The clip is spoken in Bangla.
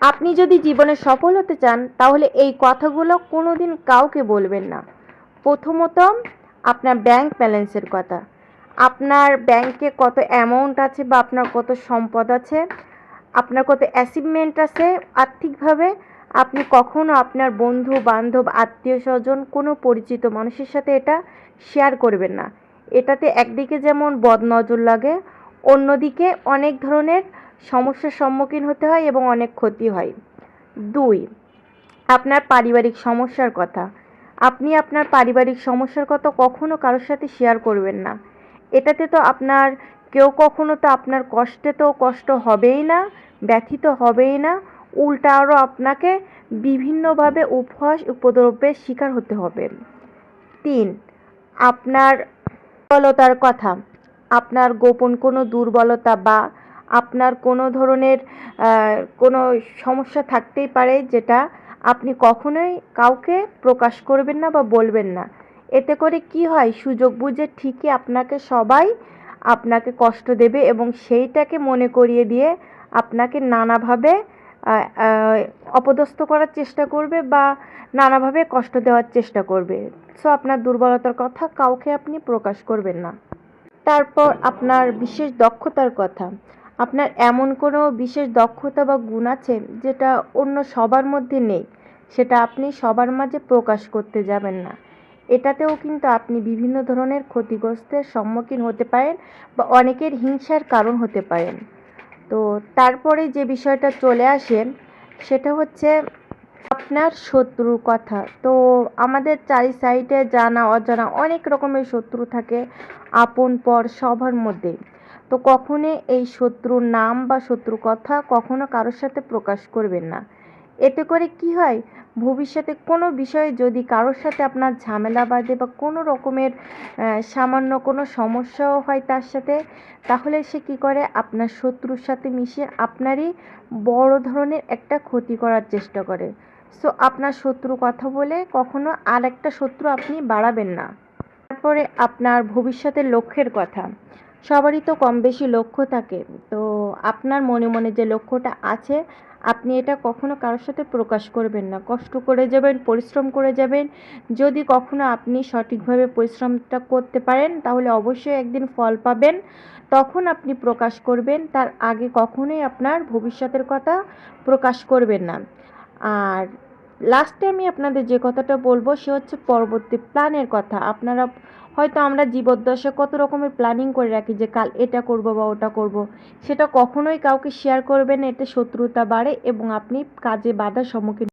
আপনি যদি জীবনে সফল হতে চান, তাহলে এই কথাগুলো কোনো দিন কাউকে বলবেন না। প্রথমত, আপনার ব্যাংক ব্যালেন্সের কথা। আপনার ব্যাংকে কত অ্যামাউন্ট আছে বা আপনার কত সম্পদ আছে, আপনার কত অ্যাচিভমেন্ট আছে, আর্থিকভাবে আপনি কখনো আপনার বন্ধু, বান্ধব, আত্মীয় স্বজন, কোনো পরিচিত মানুষের সাথে এটা শেয়ার করবেন না। এটাতে একদিকে যেমন বদনজর লাগে, অন্যদিকে অনেক ধরনের সমস্যার সম্মুখীন হতে হয় এবং অনেক ক্ষতি হয়। দুই, আপনার পারিবারিক সমস্যার কথা। আপনি আপনার পারিবারিক সমস্যার কথা কখনো কারোর সাথে শেয়ার করবেন না। এটাতে তো আপনার, কেউ কখনো তো আপনার কষ্টে তো কষ্ট হবেই না, ব্যথিত হবেই না, উল্টা আরও আপনাকে বিভিন্নভাবে উপহাস, উপদ্রবের শিকার হতে হবে। তিন, আপনার দুর্বলতার কথা। আপনার গোপন কোনো দুর্বলতা বা আপনার কোনো ধরনের কোনো সমস্যা থাকতেই পারে যেটা আপনি কখনোই কাউকে প্রকাশ করবেন না বা বলবেন না। এতে করে কি হয়? সুযোগ বুঝে ঠিকই আপনাকে সবাই আপনাকে কষ্ট দেবে এবং সেইটাকে মনে করিয়ে দিয়ে আপনাকে নানাভাবে অপদস্থ করার চেষ্টা করবে বা নানাভাবে কষ্ট দেওয়ার চেষ্টা করবে। সো আপনার দুর্বলতার কথা কাউকে আপনি প্রকাশ করবেন না। তারপর আপনার বিশেষ দক্ষতার কথা। আপনার এমন কোনো বিশেষ দক্ষতা বা গুণ আছে যেটা অন্য সবার মধ্যে নেই? সেটা আপনি সবার মাঝে প্রকাশ করতে যাবেন না। এটাতেও কিন্তু আপনি বিভিন্ন ধরনের ক্ষতিগ্রস্তের সম্মুখীন হতে পারেন বা অনেকের হিংসার কারণ হতে পারেন। তো তারপরে যে বিষয়টা চলে আসেন, সেটা হচ্ছে আপনার শত্রুর কথা। তো আমাদের চারি সাইডে জানা অজানা অনেক রকমের শত্রু থাকে আপন পর সবার মধ্যে। তো কখনো এই শত্রুর নাম বা শত্রু কথা কখনো কারোর সাথে প্রকাশ করবেন না। এতে করে কি হয়? ভবিষ্যতে কোনো বিষয়ে যদি কারোর সাথে আপনার ঝামেলা বাঁধে বা কোনো রকমের সামান্য কোনো সমস্যাও হয় তার সাথে, তাহলে সে কি করে? আপনার শত্রুর সাথে মিশে আপনারই বড় ধরনের একটা ক্ষতি করার চেষ্টা করে। সো আপনার শত্রু কথা বলে কখনো আর একটা শত্রু আপনি বাড়াবেন না। তারপরে আপনার ভবিষ্যতের লক্ষ্যের কথা। সবারই তো কম বেশি লক্ষ্য থাকে। তো আপনার মনে মনে যে লক্ষ্যটা আছে, আপনি এটা কখনো কারোর সাথে প্রকাশ করবেন না। কষ্ট করে যাবেন, পরিশ্রম করে যাবেন। যদি কখনো আপনি সঠিকভাবে পরিশ্রমটা করতে পারেন, তাহলে অবশ্যই একদিন ফল পাবেন। তখন আপনি প্রকাশ করবেন, তার আগে কখনোই আপনার ভবিষ্যতের কথা প্রকাশ করবেন না। আর লাস্টে আমি আপনাদের যে কথাটা বলব, সে হচ্ছে পরবর্তী প্ল্যানের কথা। আপনারা হয়তো আমরা জীবদ্দশা কত রকমের প্ল্যানিং করে রাখি যে কাল এটা করব বা ওটা করব। সেটা কখনোই কাউকে শেয়ার করবেন এতে শত্রুতা বাড়ে এবং আপনি কাজে বাধার সম্মুখীন